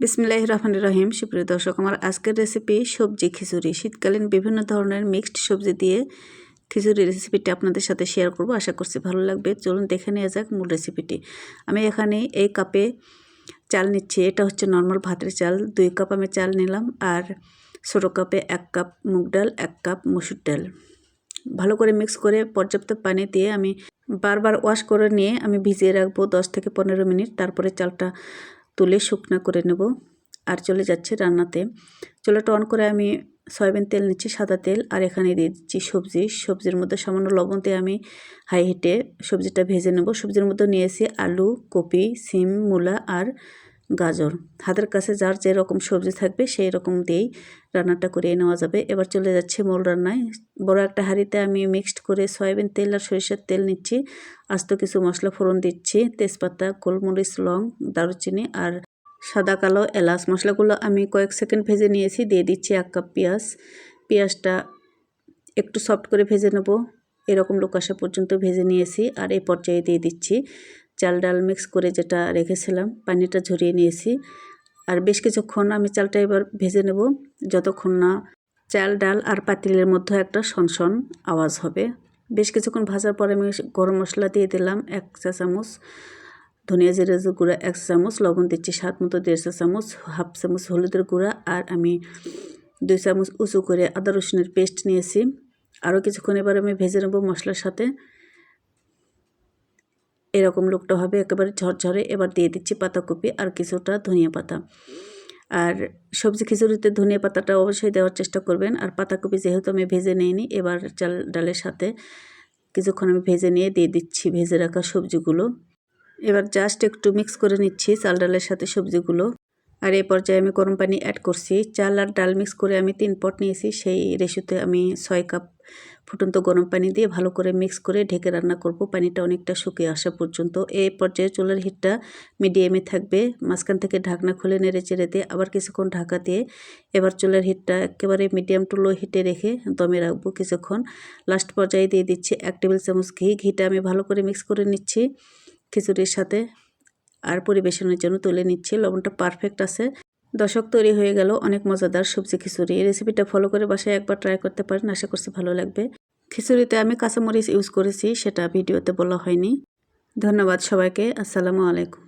বিসমিল্লাহ রহমান রহিম। সুপ্রিয় দর্শক, আমার আজকের রেসিপি সবজি খিচুড়ি। শীতকালীন বিভিন্ন ধরনের মিক্সড সবজি দিয়ে খিচুড়ি রেসিপিটি আপনাদের সাথে শেয়ার করব। আশা করছি ভালো লাগবে। চলুন দেখে নেওয়া যাক মূল রেসিপিটি আমি এখানে এই কাপে চাল নিচ্ছি। এটা হচ্ছে নর্মাল ভাতের চাল। দুই কাপ আমি চাল নিলাম। আর ছোটো কাপে এক কাপ মুগ ডাল, এক কাপ মসুর ডাল। ভালো করে মিক্স করে পর্যাপ্ত পানি দিয়ে আমি বারবার ওয়াশ করে নিয়ে আমি ভিজিয়ে রাখব দশ থেকে পনেরো মিনিট। তারপরে চালটা তুলে শুকনা করে নেব আর চলে যাচ্ছে রান্নাতে। চুলাটা অন করে আমি সয়াবিন তেল নিচ্ছি, সাদা তেল, আর এখানে দিয়ে দিচ্ছি সবজি। সবজির মধ্যে সামান্য লবণ দিয়ে আমি হাই হিটে সবজিটা ভেজে নেব। সবজির মধ্যে নিয়েছি আলু, কপি, সিম, মূলা আর গাজর। হাতের কাছে যার যেরকম সবজি থাকবে সেই রকম দিয়েই রান্নাটা করিয়ে নেওয়া যাবে। এবার চলে যাচ্ছে মূল রান্নায়। বড় একটা হাঁড়িতে আমি মিক্সড করে সয়াবিন তেল আর সরিষার তেল নিচ্ছি। আস্ত কিছু মশলা ফোড়ন দিচ্ছি। তেজপাতা, গোলমরিচ, লং, দারুচিনি আর সাদা কালো এলাচ মশলাগুলো আমি কয়েক সেকেন্ড ভেজে নিয়েছি। দিয়ে দিচ্ছি এক কাপ পেঁয়াজ। পেঁয়াজটা একটু সফট করে ভেজে নেব। এরকম লোক আসা পর্যন্ত ভেজে নিয়েছি। আর এই পর্যায়ে দিয়ে দিচ্ছি চাল ডাল মিক্স করে যেটা রেখেছিলাম, পানিটা ঝরিয়ে নিয়েছি। আর বেশ কিছুক্ষণ আমি চালটা এবার ভেজে নেব, যতক্ষণ না চাল ডাল আর পাতিলের মধ্যে একটা সনসন আওয়াজ হবে। বেশ কিছুক্ষণ ভাজার পরে আমি গরম মশলা দিয়ে দিলাম এক চা চামচ, ধনিয়া জিরে গুঁড়া এক চামচ, লবণ দিচ্ছি স্বাদ মতো দেড় চা চামচ, হাফ চামচ হলুদের গুঁড়া আর আমি দুই চামচ উঁচু করে আদা রসুনের পেস্ট নিয়েছি। আরও কিছুক্ষণ এবার আমি ভেজে নেব মশলার সাথে। এরকম লুকটা হবে, একেবারে ঝরঝরে। এবার দিয়ে দিচ্ছি পাতাকপি আর কিছুটা ধনিয়া পাতা। আর সবজি খিচুড়িতে ধনিয়া পাতাটা অবশ্যই দেওয়ার চেষ্টা করবেন। আর পাতাকপি যেহেতু আমি ভেজে নিইনি, এবার চাল ডালের সাথে কিছুক্ষণ আমি ভেজে নিয়ে দিয়ে দিচ্ছি ভেজে রাখা সবজিগুলো। এবার জাস্ট একটু মিক্স করে নিচ্ছি চাল ডালের সাথে সবজিগুলো। আর এই পর্যায়ে আমি গরম পানি অ্যাড করছি। চাল আর ডাল মিক্স করে আমি তিন পট নিয়েছি, সেই রেশিওতে আমি ছয় কাপ ফুটন্ত গরম পানি দিয়ে ভালো করে মিক্স করে ঢেকে রান্না করব। পানিটা অনেকটা শুকিয়ে আসা পর্যন্ত। এই পর্যায়ে চুলার হিটটা মিডিয়ামে থাকবে। মাঝখান থেকে ঢাকনা খুলে নেড়ে চেড়ে দিয়ে আবার কিছুক্ষণ ঢাকা দিয়ে এবার চুলার হিটটা একেবারে মিডিয়াম টু লো হিটে রেখে দমে রাখব কিছুক্ষণ। লাস্ট পর্যায়ে দিয়ে দিচ্ছি এক টেবিল চামচ ঘি। ঘিটা আমি ভালো করে মিক্স করে নিচ্ছি খিচুড়ির সাথে। আর পরিবেশনের জন্য তুলে নিচ্ছি। লবণটা পারফেক্ট আছে। দশক তৈরি হয়ে গেল অনেক মজাদার সবজি খিচুড়ি। এই রেসিপিটা ফলো করে বাসায় একবার ট্রাই করতে পারেন, আশা করছি ভালো লাগবে। খিচুড়িতে আমি কাঁচামরিচ ইউজ করেছি, সেটা ভিডিওতে বলা হয়নি। ধন্যবাদ সবাইকে, আসসালামু আলাইকুম।